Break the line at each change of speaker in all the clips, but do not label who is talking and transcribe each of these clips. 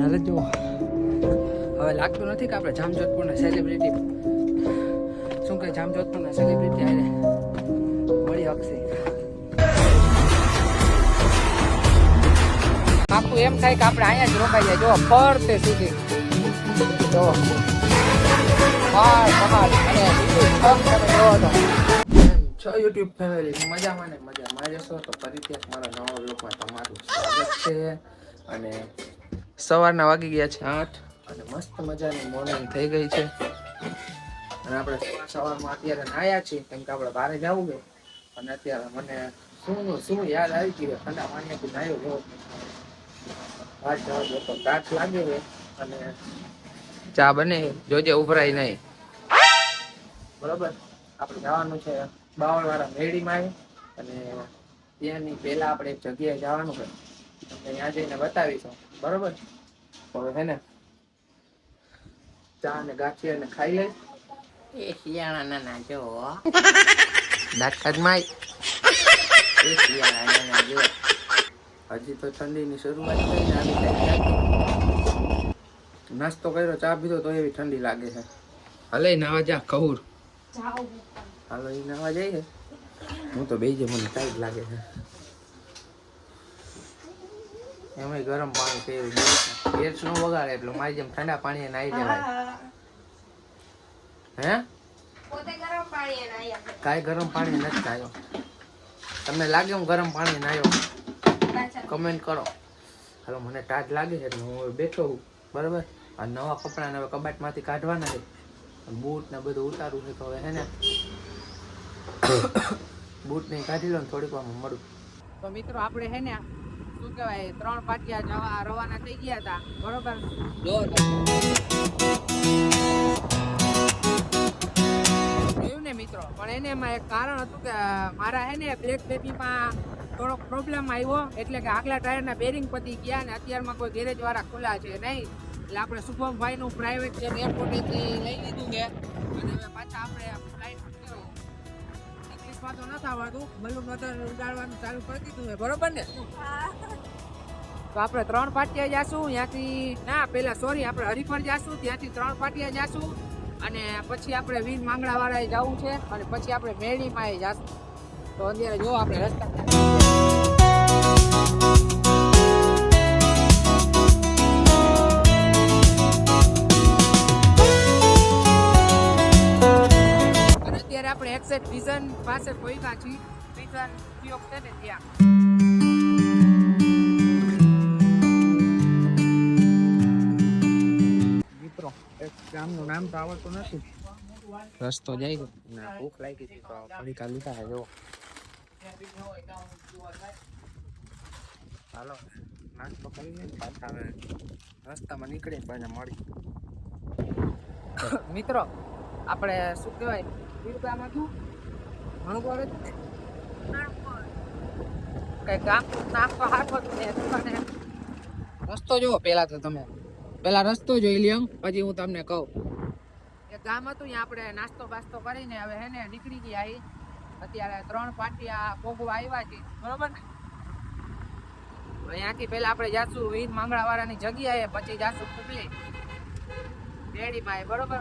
યાર જો. હવે લાગતું નથી કે આપણે જામજોધપુરના સેલિબ્રિટી શું કે જામજોધપુરના સેલિબ્રિટી આને મળી શકશે આખું એમ થાય કે આપણે અહીંયા જ રોકાઈ જાય. જો, ફરતે સુધી. જો. પહાડ અને યુટ્યુબ ફેમિલી. મજામાં ને મજામાં જશો તો ફરીથી મારા નવા બ્લોગમાં તમારું સ્વાગત છે. અને સવારના વાગી ગયા છે આઠ. અને મસ્ત મજાની મોર્નિંગ થઈ ગઈ છે. અને આપણે સવાર સવારમાં અત્યારે નાયા છીએ કેમ કે આપણે બહાર જવું કે અને અત્યારે મને શું શું યાદ આવી ગયું ઠંડા પાણીથી નાયો ગયો બહાર જવા તો ગાંઠ લાગે છે અને ચા બને જોજે ઉભરાય નહીં. બરોબર? આપણે જવાનું છે બાવળવાળા મેળીમાં અને ત્યાંની પહેલા આપણે એક જગ્યાએ જવાનું છે. ત્યાં જઈને બતાવીશું. બરોબર? હવે હે ને ચા ને ગાંઠિયા ને ખાઈ લઈ એ શિયાળા નાના જો. દાંત માય. એ શિયાળા ના જો. હજી તો ઠંડીની શરૂઆત થઈ ને આવી નાસ્તો કર્યો ચા પીધો તો એવી ઠંડી લાગે છે. હલે નાવા જા કહુર. હાલો એ નાવા જઈએ. હું તો બેજે મને ટાઈટ લાગે છે. એમાંય ગરમ પાણી પીવું ગેસ નો. વગાડે એટલે મારી જેમ ઠંડા પાણી નાહી જવાય હે
પોતે ગરમ પાણી
કાંઈ ગરમ પાણી નથી નાયો. તમને લાગે હું ગરમ પાણી નાયો? કમેન્ટ કરો. હાલો મને ટાટ લાગે છે એટલે હું હવે બેઠો છું. બરાબર? આ નવા કપડાને હવે કબાટમાંથી કાઢવાના છે. બૂટ ને બધું ઉતારવું છે તો હવે હે ને. બૂટ ને કાઢી લો ને થોડીક વાર મળું. તો મિત્રો આપણે હે ને શું કહેવાય ત્રણ પાટિયા જવા રવાના થઈ ગયા હતા. બરોબર? જોયું ને મિત્રો? પણ એને એમાં એક કારણ હતું કે મારા હે ને બ્લેક બેબીમાં થોડોક પ્રોબ્લેમ આવ્યો. એટલે કે આગલા ટાયરના બેરિંગ પતી ગયા ને અત્યારમાં કોઈ ગેરેજવાળા ખુલ્લા છે નહીં. એટલે આપણે શુભમભાઈનું પ્રાઇવેટ જે એરપોર્ટેથી લઈ લીધું છે. અને હવે પાછા આપણે તો નથી આવડતું બલૂન નતર ઉડાડવાનું ચાલુ કરી દીધું છે બરોબર ને? તો આપણે ત્રણ પાટિયા જાશું. ત્યાંથી ના, પેલા સોરી, આપણે હરિફળ જાશું. ત્યાંથી ત્રણ પાટિયા જાશું. અને પછી આપણે વીર માંગડા વાળાએ જવું છે. અને પછી આપણે મેળીમાં જાશું. તો અત્યારે જો આપણે રસ્તા આપણે એક્ઝેક્ટ વિઝન પાસે પહોંચ્યા છીએ વિઝન ઉપયોગ છે ને ત્યાં મિત્રો એક ગામનું નામ તો આવડતું નથી. રસ્તો જાય છે. ને ભૂખ લાગી હતી તો પડીકા લીધા છે જો હાલો નાસ્તો કરી લઈને પાછા હવે રસ્તામાં નીકળી પાછા મળી મિત્રો આપણે શું કહેવાય? વીરગામાં શું ભણકોર જ? કઈ ગામ નામ તો હાથ ને રસ્તો જુઓ પેલા તો તમે. પેલા રસ્તો જોઈ લ્યો પછી હું તમને કહું. એક ગામ હતું ત્યાં આપણે નાસ્તો બાસ્તો કરીને હવે હે ને નીકળી ગયા અહીં અત્યારે ત્રણ પાટિયા ભોગવા આવ્યા છે બરોબર ને? અહીંયાથી પહેલા આપણે જાશું વીર માંગણાવાળાની જગ્યાએ પછી જાશું કુકલી રેડીમાં બરોબર?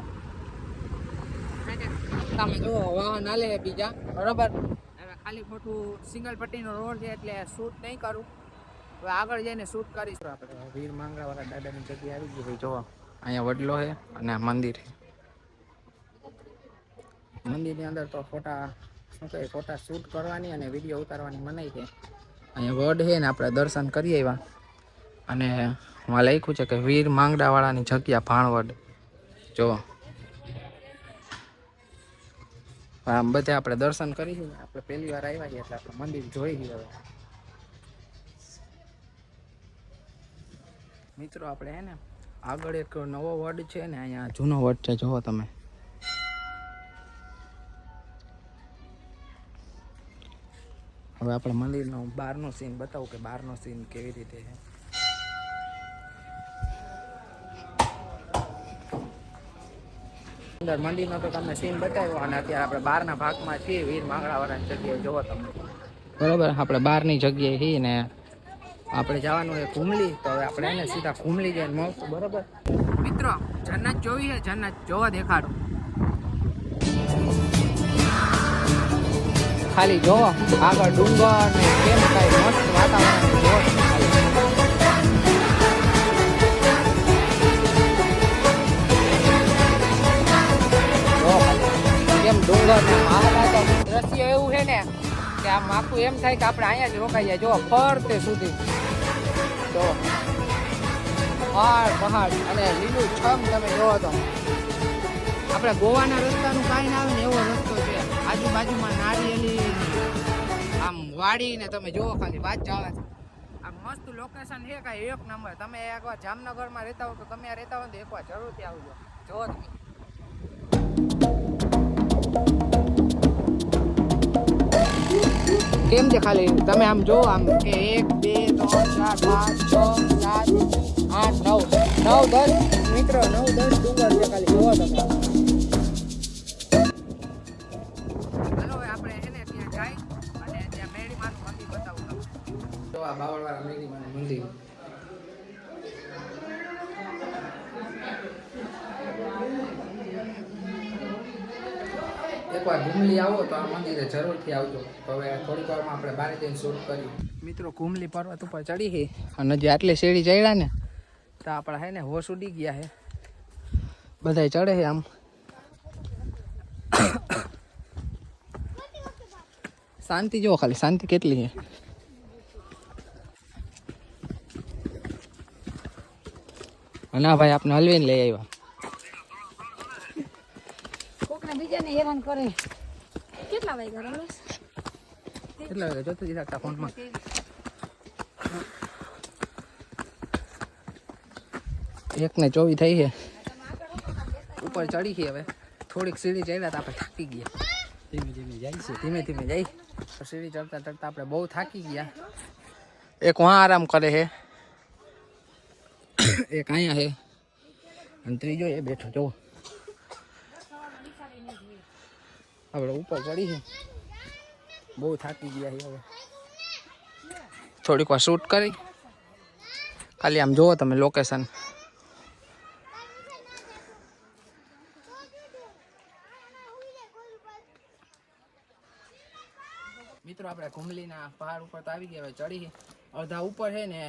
તમે જુઓ વાહન હાલે બીજા. બરોબર? હવે ખાલી ખોટું સિંગલ પટ્ટીનો રોડ છે એટલે શૂટ નહીં કરું. હવે આગળ જઈને શૂટ કરીશું. આપણે વીર માંગરાવાળા દાદાની જગ્યાએ આવી ગઈ ભાઈ જોવા. અહીંયા વડલો છે અને મંદિર છે. મંદિરની અંદર તો ફોટા શું કહે ફોટા શૂટ કરવાની અને વીડિયો ઉતારવાની મનાઈ છે. અહીંયા વડ છે ને આપણે દર્શન કરી આવ્યા. અને હું લખ્યું છે કે વીર માંગડાવાળાની જગ્યા ભાણવડ. જો આમ બધે આપણે દર્શન કરીશું ને આપણે પહેલી વાર આવ્યા છીએ એટલે આપણે મંદિર જોઈ હવે. મિત્રો, આપણે હે ને આગળ એક નવો વડ છે ને, અહીંયા જૂનો વડ છે જુઓ તમે. હવે આપણે મંદિરનો બહારનો સીન બતાવું કે બહારનો સીન કેવી રીતે છે? અંદર મંદિરનો તો તમને સીન બતાવ્યો અને અત્યારે આપણે બહારના ભાગમાં છીએ વીર માંગળાવાળાની જગ્યાએ. જોવો તમે. બરોબર આપણે બહારની જગ્યાએ છીએ ને આપણે જવાનું હોય ઘૂમલી તો હવે આપણે એને સીધા ઘૂમલી જઈને મળશું બરોબર? મિત્રો જન્નત જોવી છે જન્નત જોવા દેખાડો. ખાલી જોવો આગળ ડુંગર ને કેમ કઈ મસ્ત વાતાવરણ આમ એમ થાય કે આપણે અહીંયા જ રોકાઈ જાય જો, ફરતે સુધી. જો. પહાડ પહાડ અને લીલું છમ તમે જોવો તો. આપણે ગોવાના રસ્તાનું કાંઈ ના આવે ને એવો રસ્તો છે. આજુબાજુમાં નારિયેલી આમ વાડીને તમે જોવો ખાલી વાત ચાલે છે. આમ મસ્ત લોકેશન છે કાંઈ એક નંબર. તમે એકવાર જામનગરમાં રહેતા હો તો તમે આ રહેતા હો તો એકવાર જરૂરથી આવજો. જોવો તમે. કેમ છે ખાલી તમે આમ જો, આમ કે એક, બે, ત્રણ, ચાર, પાંચ, છ, સાત, આઠ, નવ. નવ, દસ. મિત્રો, નવ, દસ ડુંગર છે ખાલી જોવો તમે એકવાર આવો તો આ મંદિરે જરૂરથી આવજો. હવે થોડીક વારમાં આપણે બારે જઈને શૂટ કર્યું મિત્રો કુંભલી પર્વત ઉપર ચડી હે અને જે આટલી શેરી ચડ્યા ને તો આપણા હે ને હોશ ઉડી ગયા હે. બધાય ચડે છે આમ. શાંતિ જો ખાલી શાંતિ કેટલી છે ના ભાઈ આપણે હલવીને લઈ આવ્યા.
કોકને બીજાને હેરાન કરે. કેટલા વાગ્યા રમેશ
કેટલા વાગ્યા જોતું દીધા શકતા ફોનમાં. એક ને ચોવી થઈ છે. ઉપર ચડી છે હવે. થોડીક સીડી ચડ્યા તો આપણે થાકી ગયા. ધીમે ધીમે જાય છે, ધીમે ધીમે જાય. તો સીડી ચડતા ચડતા આપણે બહુ થાકી ગયા. એક વાં આરામ કરે છે. એક અહીંયા છે. અને ત્રીજો એ બેઠો જો આપણે ઉપર ચડી છે. બહુ થાકી ગયા છે હવે. થોડીક વાર શૂટ કરી. ખાલી આમ જુઓ તમે લોકેશન મિત્રો, આપણે ઘુમલીના પહાડ ઉપર તો આવી ગયા હવે ચડી અડધા ઉપર છે ને,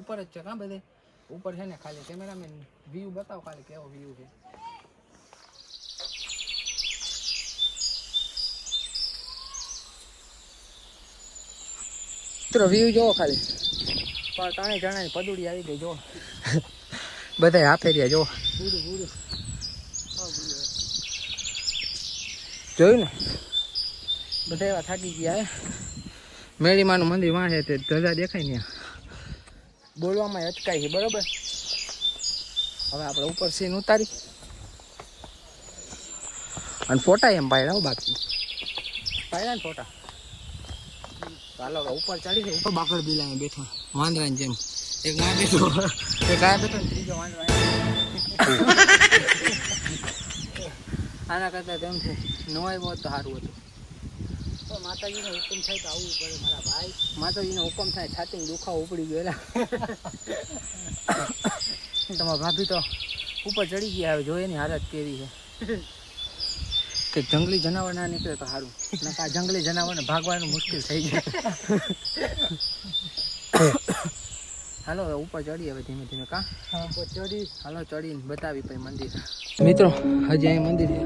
ઉપર જ છે કાં બધે? ઉપર છે ને ખાલી કેમેરામેન વ્યૂ બતાવો ખાલી કેવો વ્યૂ છે. મિત્રો વ્યૂ જોવો ખાલી. પણ ત્રણેય જણાની પદુડી આવી ગઈ જો બધા હાથે રહ્યા જો જોયું ને? બધા એવા થાકી ગયા હે? મેળીમાનું મંદિરમાં છે તે ધજા દેખાય ને બોલવામાં અટકાય છે બરોબર? હવે આપણે ઉપર સીન ઉતારી. અને ફોટા એમ પાડ્યા બાકી. પાડ્યા ને ફોટા. ચાલો ઉપર ચડી છે ઉપર બાકડ બિલા બેઠો. વાંદરા જેમ. એક ના બેઠો. એક આ બેઠો ત્રીજો વાંદરો આના કરતાં તેમ છે. નવાઈ બહુ તો સારું હતું. તો માતાજીનો હુકમ થાય તો આવવું પડે મારા ભાઈ. માતાજીનો હુકમ થાય છાતી દુખાવો ઉપડી ગયેલા તમારા ભાભી તો ઉપર ચડી ગયા હવે જોઈએ એની હાલત કેવી છે. કે જંગલી જનાવર ના નીકળે તો સારું આ જંગલી જનાવરને ભાગવાનું મુશ્કેલ થઈ જાય. હાલો હવે ઉપર ચડીએ હવે ધીમે ધીમે કા? ચડી. હાલો ચડીને બતાવી પછી મંદિર. મિત્રો હજી અહીં મંદિર છે.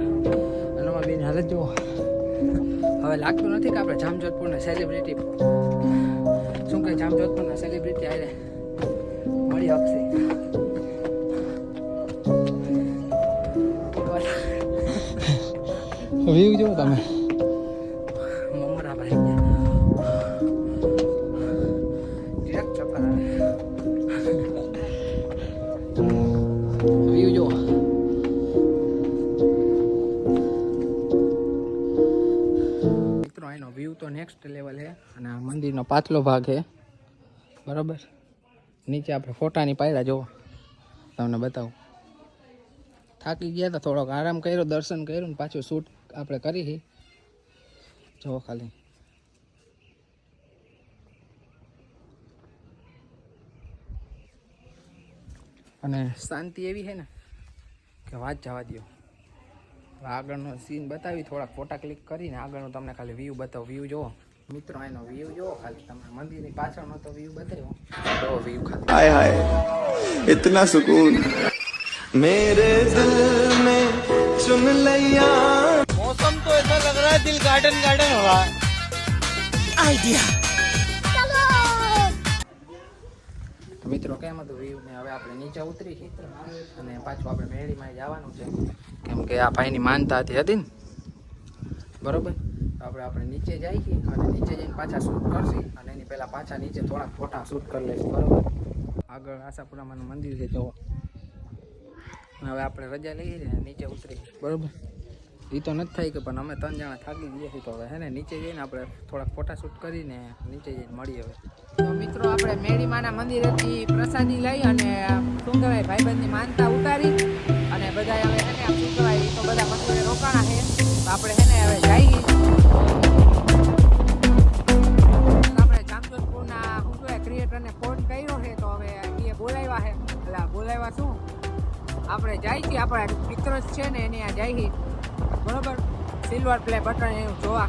બેન હાલત જુઓ. હવે લાગતું નથી કે આપણે જામજોધપુરના સેલિબ્રિટી શું કે જામજોધપુરના સેલિબ્રિટી આરે મળી શકશે વ્યૂ જો તમે. મમરા ભાઈ વ્યૂ તો નેક્સ્ટ લેવલ અને આ મંદિરનો પાછલો ભાગ છે બરાબર? નીચે આપણે ફોટાની પાયરા જુઓ તમને બતાવું. થાકી ગયા હતા થોડોક. આરામ કર્યો, દર્શન કર્યું ને પાછું શૂટ આપણે કરી છે જુઓ ખાલી. અને શાંતિ એવી છે ને કે વાત જવા દો આગળનો સીન બતાવી, થોડાક ફોટા ક્લિક કરીને આગળનો તમને ખાલી વ્યૂ બતાવો. વ્યૂ જુઓ. મિત્રો એનો વ્યૂ જોવો ખાલી. તમે મંદિરની પાછળનો તો વ્યૂ બતાવ્યો. તો વ્યૂ ખાલી.
હાય હાય. ઇતના સુકૂન. મેરે દિલ મે ચુન લૈયા. ऐसा लग रहा है दिल गार्डन गार्डन हो रहा है
તો મિત્રો કેમ હતું વ્યૂ ને હવે આપણે નીચે ઉતરી છીએ અને પાછું આપણે મેળીમાં જવાનું છે કેમ કે આ ભાઈની માનતા હતી હતી ને બરોબર તો આપણે આપણે નીચે જઈએ છીએ અને નીચે જઈને પાછા શૂટ કરશી અને એની પહેલાં પાછા નીચે થોડાક ફોટા શૂટ કરી લઈશું બરોબર આગળ આશાપુરામાનું મંદિર છે તો હવે આપણે રજા લઈએ છીએ અને નીચે ઉતરી બરોબર એ તો નથી થાય કે પણ અમે ત્રણ જણા થાકી ગયા છીએ તો હવે હે ને, નીચે જઈને આપણે થોડાક ફોટા શૂટ કરીને નીચે જઈને મળીએ હવે. મિત્રો, આપણે મેળીમાના મંદિરેથી પ્રસાદી લઈ અને શું કહેવાય ભાઈબંધની માનતા ઉતારી અને બધા હવે હે ને શું કહેવાય તો બધા મંદિરે રોકાણા છે. આપણે હે ને, હવે જઈએ. આપણે જામજોધપુરના શું ક્રિએટરને ફોન કર્યો છે તો હવે એ બોલાવ્યા છે. એટલે બોલાવ્યા શું? આપણે જાય છીએ, આપણા મિત્ર છે ને, એને આ જાય બરાબર? સિલ્વર પ્લે બટન એનું જોવા.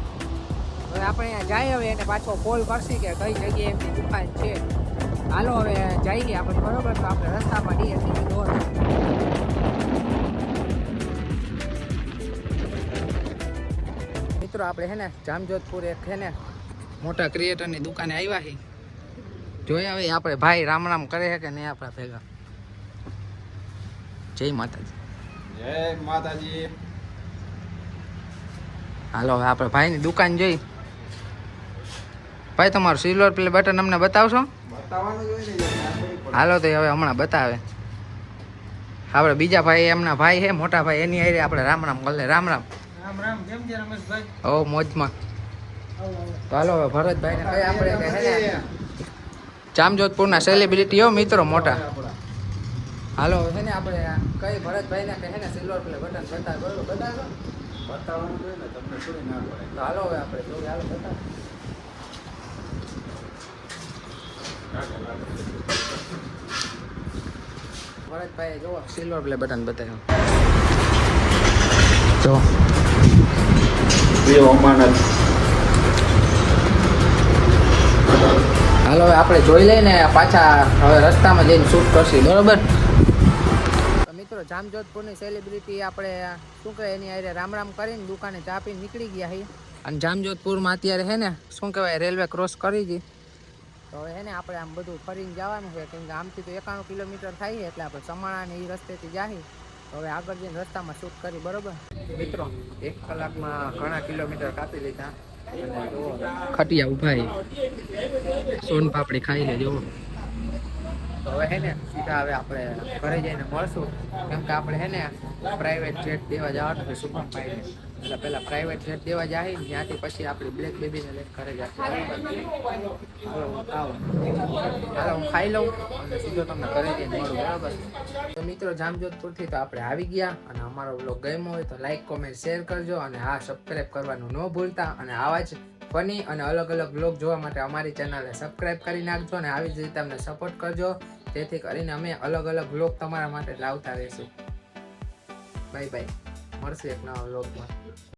હવે આપણે અહીંયા જાય હવે એને પાછો કોલ કરશી કે કઈ જગ્યાએ એમની દુકાન છે. હાલો હવે જઈએ આપણે, બરાબર? તો આપણે રસ્તામાં જઈએ સીધી દોર મિત્રો, આપણે હે ને જામજોધપુર એક છે ને મોટા ક્રિએટરની દુકાને આવ્યા છે જોયા હવે આપણે ભાઈ રામ રામ કરે છે કે નહીં આપણા ભેગા? જય માતાજી.
જય માતાજી.
હાલો હવે આપણે ભાઈની દુકાન જોઈ. ભાઈ તમારું સિલ્વર પ્લે બટન અમને બતાવશો? હાલો તો હવે હમણાં બતાવે. આપણે બીજા ભાઈ એમના ભાઈ છે મોટા ભાઈ એની હારે આપણે રામ રામ કલે રામ રામ.
રામ રામ કેમ છે
ઓ મોજમાં. તો હાલો હવે ભરતભાઈ ને કઈ આપણે કે હે ને. જામજોધપુરના સેલિબ્રિટી હો મિત્રો મોટા. હાલો છે ને આપણે કઈ ભરતભાઈ ને કે ને સિલ્વર પ્લે બટન બતાવ. બતાવો?
બતાવવાનું જોઈએ ને તમને થોડી ના પડે
તો હાલો હવે આપણે જોઈએ હાલો બતાવો ભરતભાઈ જુઓ સિલ્વર પ્લે બટન બતાવ્યું. જો. હાલો હવે આપણે જોઈ લઈને પાછા હવે રસ્તામાં જઈને શૂટ કરશું. બરોબર? મિત્રો જામજોધપુરની સેલિબ્રિટી આપણે શું કહે એની હારે રામ રામ કરીને દુકાને ચા પીને નીકળી ગયા છીએ અને જામજોધપુરમાં અત્યારે હે ને શું કહેવાય રેલવે ક્રોસ કરી હતી તો હવે ને આપણે આમ બધું ફરીને જવાનું છે કેમ કે આમથી તો એકાણું કિલોમીટર થાય એટલે આપણે ચમાણા ને એ રસ્તેથી જાહી. તો હવે આગળ જઈને રસ્તામાં શૂટ કરી બરોબર? મિત્રો એક કલાકમાં ઘણા કિલોમીટર કાપી લીધા. ખટિયા ઊભા સોન પાપડી ખાઈ લેજો. તો હવે હે ને, સીધા હવે આપણે ઘરે જઈને મળશું. કેમ કે આપણે હે ને પ્રાઇવેટ જેટ દેવા જવાનું છે સુપર ભાઈને. એટલે પેલા પ્રાઇવેટ જેટ દેવા જાય, ત્યાંથી પછી આપણી બ્લેક બેબીને લઈને ઘરે જશે. હાલો હું ખાઈ લઉં અને સીધો તમને ઘરે જઈને મળું, બરાબર? તો મિત્રો, જામજોધપુરથી તો આપણે આવી ગયા અને અમારો બ્લોગ ગમ્યો હોય તો લાઈક કોમેન્ટ શેર કરજો અને હા સબસ્ક્રાઈબ કરવાનું ન ભૂલતા અને આવા જ ફની અને અલગ અલગ બ્લોગ જોવા માટે અમારી ચેનલને સબસ્ક્રાઈબ કરી નાખજો અને આવી જ રીતે અમને સપોર્ટ કરજો. જેથી કરીને અમે અલગ અલગ બ્લોગ તમારા માટે લાવતા રહીશું. બાય બાય મળશે એક નવા બ્લોગમાં